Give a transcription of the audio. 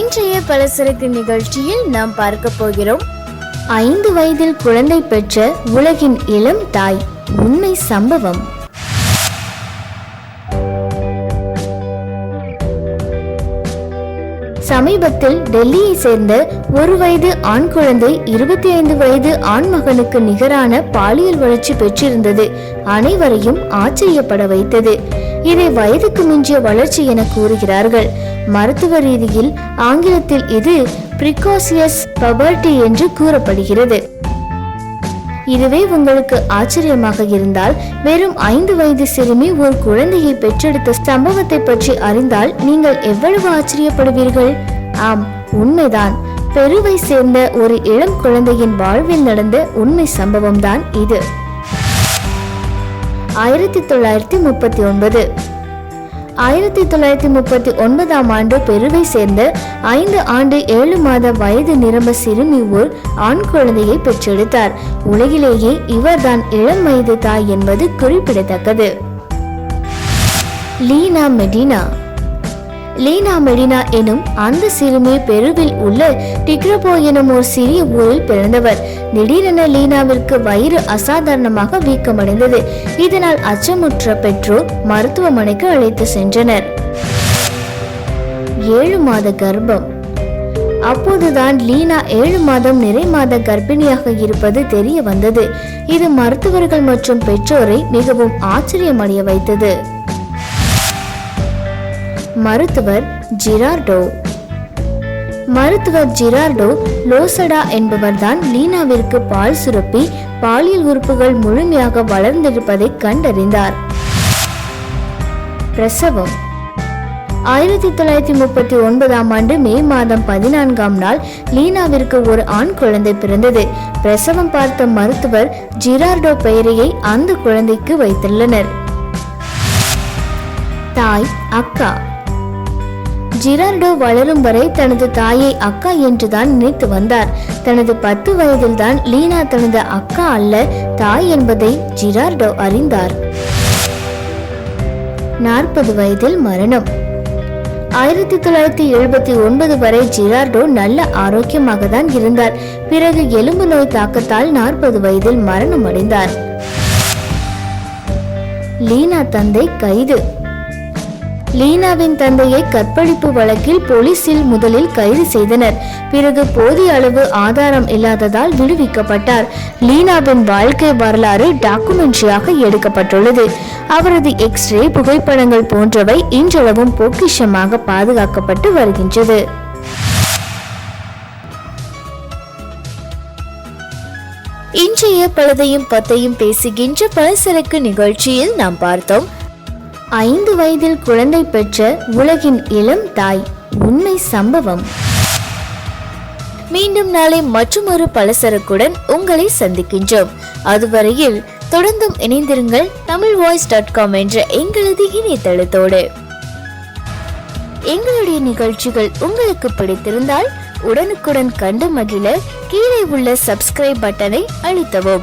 இன்றைய பலசரக்கு நிகழ்ச்சியில் நாம் பார்க்க போகிறோம். ஐந்து வயதில் குழந்தை பெற்ற உலகின் இளம் தாய் உண்மை சம்பவம். சமீபத்தில் டெல்லியை சேர்ந்த ஒரு வயது ஆண் குழந்தை இருபத்தி ஐந்து வயது ஆண் மகனுக்கு நிகரான பாலியல் வளர்ச்சி பெற்றிருந்தது. அனைவரையும் ஆச்சரியப்பட வைத்தது. இதை வயதுக்கு மிஞ்சிய வளர்ச்சி என கூறுகிறார்கள். மருத்துவ ரீதியில் ஆங்கிலத்தில் இது பிரிகாசியஸ் பபர்டி என்று கூறப்படுகிறது. இதுவே உங்களுக்கு ஆச்சரியமாக இருந்தால் வெறும் ஐந்து வயது சிறுமி ஒரு குழந்தையை பெற்றெடுத்த சம்பவத்தை பற்றி அறிந்தால் நீங்கள் எவ்வளவு ஆச்சரியப்படுவீர்கள்? ஆம் உண்மைதான். பெருவை சேர்ந்த ஒரு இளம் குழந்தையின் வாழ்வில் நடந்த உண்மை சம்பவம் தான் இது. ஆயிரத்தி தொள்ளாயிரத்தி முப்பத்தி ஒன்பது. ஆயிரத்தி தொள்ளாயிரத்தி முப்பத்தி ஒன்பதாம் ஆண்டு பெருவை சேர்ந்த ஐந்து ஆண்டு ஏழு மாத வயது நிரம்ப சிறுமி ஓர் ஆண் குழந்தையை பெற்றெடுத்தார். உலகிலேயே இவர்தான் இளம் வயது தாய் என்பது குறிப்பிடத்தக்கது. லீனா மெடினா லீனா மெடினா எனும் அந்த சிறுமி பெருவில் உள்ள டிக்ரபோ எனும் ஒரு சிறிய ஊரில் பிறந்தவர். திடீரென லீனாவிற்கு வயிறு அசாதாரணமாக வீக்கமடைந்தது. இதனால் அச்சமுற்ற பெற்றோர் மருத்துவமனைக்கு அழைத்து சென்றனர். ஏழு மாத கர்ப்பம். அப்போதுதான் லீனா ஏழு மாதம் நிறை மாத கர்ப்பிணியாக இருப்பது தெரிய வந்தது. இது மருத்துவர்கள் மற்றும் பெற்றோரை மிகவும் ஆச்சரியமடைய வைத்தது. மருத்துவர் ஜிரார்டோ. மருத்துவர் ஜிரார்டோ லோசடா என்பவர்தான் லீனாவிற்கு பால் சுரப்பி பாலியல் உறுப்புகள் முழுமையாக வளர்ந்திருப்பதை கண்டறிந்தார். பிரசவம். ஆயிரத்தி தொள்ளாயிரத்தி முப்பத்தி ஒன்பதாம் ஆண்டு மே மாதம் பதினான்காம் நாள் லீனாவிற்கு ஒரு ஆண் குழந்தை பிறந்தது. பிரசவம் பார்த்த மருத்துவர் ஜிரார்டோ பெயரையை அந்த குழந்தைக்கு வைத்துள்ளனர். தாய் அக்கா. ஜிரார்டோ வளரும் வரை தனது தாயை அக்கா என்றுதான் நினைத்து வந்தார். தனது பத்து வயதில்தான் லீனா தனது அக்கா அல்ல தாய் என்பதை ஜிரார்டோ அறிந்தார். நாற்பது வயதில் மரணம். ஆயிரத்தி தொள்ளாயிரத்தி எழுபத்தி ஒன்பது வரை ஜிரார்டோ நல்ல ஆரோக்கியமாக தான் இருந்தார். பிறகு எலும்பு நோய் தாக்கத்தால் நாற்பது வயதில் மரணம் அடைந்தார். லீனா தந்தை கைது. லீனாவின் தந்தையை கற்பழிப்பு வழக்கில் போலீசில் முதலில் கைது செய்தனர். பிறகு போதிய அளவு ஆதாரம் இல்லாததால் விடுவிக்கப்பட்டார். லீனாவின் வாழ்க்கை வரலாறு டாக்குமெண்ட்ரியாக எடுக்கப்பட்டுள்ளது. அவரது எக்ஸ்ரே புகைப்படங்கள் போன்றவை இன்றளவும் பொக்கிஷமாக பாதுகாக்கப்பட்டு வருகின்றது. இன்றைய பழுதையும் பத்தையும் பேசுகின்ற பலசரக்கு நிகழ்ச்சியில் நாம் பார்த்தோம். ஐந்து வயதில் குழந்தை பெற்ற உலகின் இளம் தாய் உண்மை சம்பவம். மீண்டும் நாளை மற்றொரு பலசரக்குடன் உங்களை சந்திக்கின்றோம். அதுவரையில் தொடர்ந்தும் இணைந்திருங்கள் தமிழ் வாய்ஸ் டாட் காம் என்ற எங்களது இணையதளத்தோடு. எங்களுடைய நிகழ்ச்சிகள் உங்களுக்கு பிடித்திருந்தால் உடனுக்குடன் கண்டு மகிழ கீழே உள்ள சப்ஸ்கிரைப் பட்டனை அழுத்தவும்.